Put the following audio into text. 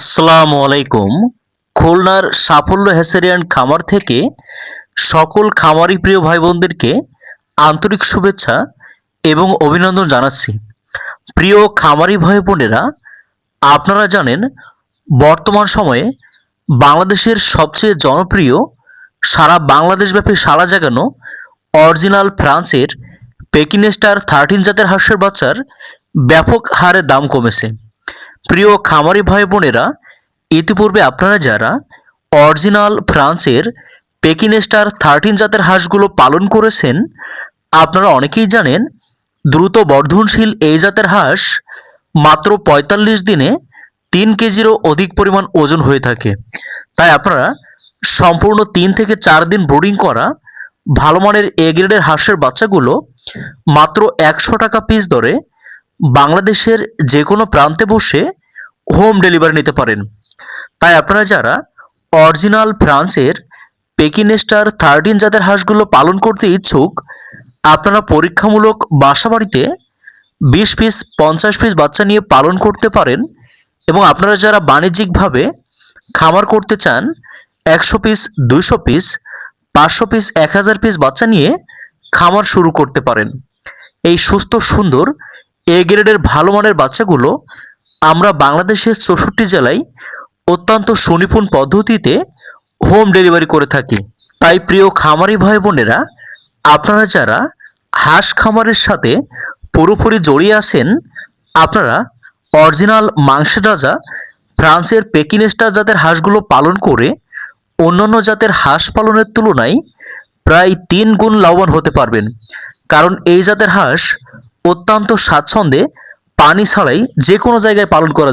আসসালামু আলাইকুম। খুলনার সাফল্য হ্যাসেরিয়ান খামার থেকে সকল খামারি প্রিয় ভাই বোনদেরকে আন্তরিক শুভেচ্ছা এবং অভিনন্দন জানাচ্ছি। প্রিয় খামারি ভাই বোনেরা আপনারা জানেন, বর্তমান সময়ে বাংলাদেশের সবচেয়ে জনপ্রিয়, সারা বাংলাদেশব্যাপী সাড়া জাগানো অরিজিনাল ফ্রান্সের পেকিনেস্টার থার্টিন জাতের হাঁসের বাচ্চার ব্যাপক হারে দাম কমেছে। প্রিয় খামারি ভাই বোনেরা, ইতিপূর্বে আপনারা যারা অরিজিনাল ফ্রান্সের পেকিনেস্টার থার্টিন জাতের হাঁসগুলো পালন করেছেন, আপনারা অনেকেই জানেন দ্রুত বর্ধনশীল এই জাতের হাঁস মাত্র পঁয়তাল্লিশ দিনে তিন কেজিরও অধিক পরিমাণ ওজন হয়ে থাকে। তাই আপনারা সম্পূর্ণ তিন থেকে চার দিন ব্রুডিং করা ভালো মানের এ গ্রেডের হাঁসের বাচ্চাগুলো মাত্র একশো টাকা পিস দরে বাংলাদেশের যে কোনো প্রান্তে বসে হোম ডেলিভারি নিতে পারেন। তাই আপনারা যারা অরিজিনাল ফ্রান্সের পেকিনেস্টার থার্টিন জাতের হাঁসগুলো পালন করতে ইচ্ছুক, আপনারা পরীক্ষামূলক বাসা বাড়িতে বিশ পিস, পঞ্চাশ পিস বাচ্চা নিয়ে পালন করতে পারেন এবং আপনারা যারা বাণিজ্যিকভাবে খামার করতে চান, একশো পিস, দুইশো পিস, পাঁচশো পিস, এক হাজার পিস বাচ্চা নিয়ে খামার শুরু করতে পারেন। এই সুস্থ, সুন্দর এ গ্রেডের ভালো মানের বাচ্চাগুলো আমরা বাংলাদেশের চৌষট্টি জেলায় অত্যন্ত সুনিপুণ পদ্ধতিতে হোম ডেলিভারি করে থাকি। তাই প্রিয় খামারি ভাই বোনেরা, আপনারা যারা হাঁস খামারের সাথে পুরোপুরি জড়িয়ে আছেন, আপনারা অরিজিনাল মাংসের রাজা, ফ্রান্সের পেকিনেস্টার জাতের হাঁসগুলো পালন করে অন্যান্য জাতের হাঁস পালনের তুলনায় প্রায় তিন গুণ লাভবান হতে পারবেন। কারণ এই জাতের হাঁস অত্যন্ত স্বাচ্ছন্দ্যে পানি ছাড়াই যে কোনো জায়গায় পালন করা যায়।